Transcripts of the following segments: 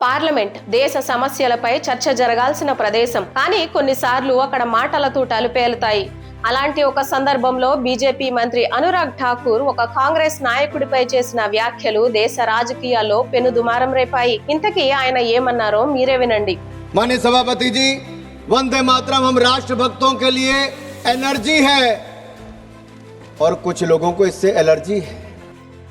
Parliament దేశ సమస్యలపై చర్చ జరగాల్సిన ప్రదేశం కానీ కొన్నిసార్లు అక్కడ మాటల తూటాలు పేలుతాయి అలాంటి ఒక సందర్భంలో బీజేపీ మంత్రి అనురాగ్ ఠాకూర్ ఒక కాంగ్రెస్ నాయకుడిపై చేసిన వ్యాఖ్యలు దేశ రాజకీయాల్లో పెనుదుమారం రేపాయి ఇంతకీ ఆయన ఏమన్నారో మీరే వినండి माननीय सभापति जी वंदे मातरम हम राष्ट्र भक्तों के लिए एनर्जी है और कुछ लोगों को इससे एलर्जी है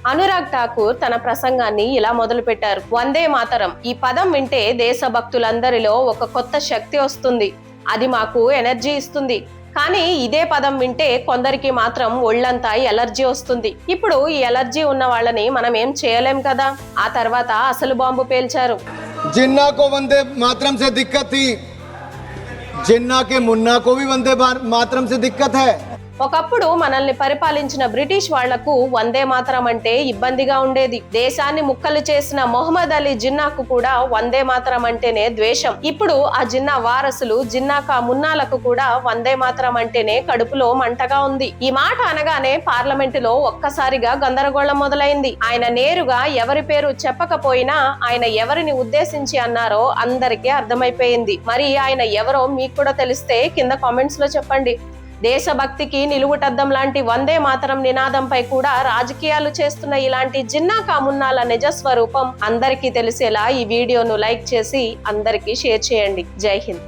అనురాగ్ ఠాకూర్ తన ప్రసంగాన్ని ఇలా మొదలుపెట్టారు. వందే మాతరం. ఈ పదం వింటే దేశభక్తులందరిలో ఒక కొత్త శక్తి వస్తుంది. అది మాకు ఎనర్జీ ఇస్తుంది. కానీ ఇదే పదం వింటే కొందరికి మాత్రం ఒళ్ళంతా ఎలర్జీ వస్తుంది. ఇప్పుడు ఈ ఎలర్జీ ఉన్న వాళ్ళని మనం ఏం చేయలేం కదా? ఆ తర్వాత అసలు బాంబు పేల్చారు. జిన్నాకో వందే మాత్రం సే దిక్కత్. జిన్నాకే మున్నాకో వందే మాత్రం సే దిక్కత్ హై. ఒకప్పుడు మనల్ని పరిపాలించిన బ్రిటిష్ వాళ్ళకు వందే మాతరం అంటే ఇబ్బందిగా ఉండేది. దేశాన్ని ముక్కలు చేసిన మొహమ్మద్ అలీ జిన్నాకు కూడా వందే మాతరం అంటేనే ద్వేషం. ఇప్పుడు ఆ జిన్నా వారసులు జిన్నాక మున్నాలకు కూడా వందే మాతరం అంటేనే కడుపులో మంటగా ఉంది. ఈ మాట అనగానే పార్లమెంటులో ఒక్కసారిగా గందరగోళం మొదలైంది. ఆయన నేరుగా ఎవరి పేరు చెప్పకపోయినా ఆయన ఎవరిని ఉద్దేశించి అన్నారో అందరికీ అర్థమైపోయింది. మరి ఆయన ఎవరో మీకు కూడా తెలిస్తే కింద కామెంట్స్లో చెప్పండి. దేశభక్తికి నిలువుటద్దం లాంటి వందే మాతరం నినాదంపై కూడా రాజకీయాలు చేస్తున్న ఇలాంటి జిన్నా కామున్నాల నిజ స్వరూపం అందరికీ తెలిసేలా ఈ వీడియోను లైక్ చేసి అందరికీ షేర్ చేయండి. జై హింద్.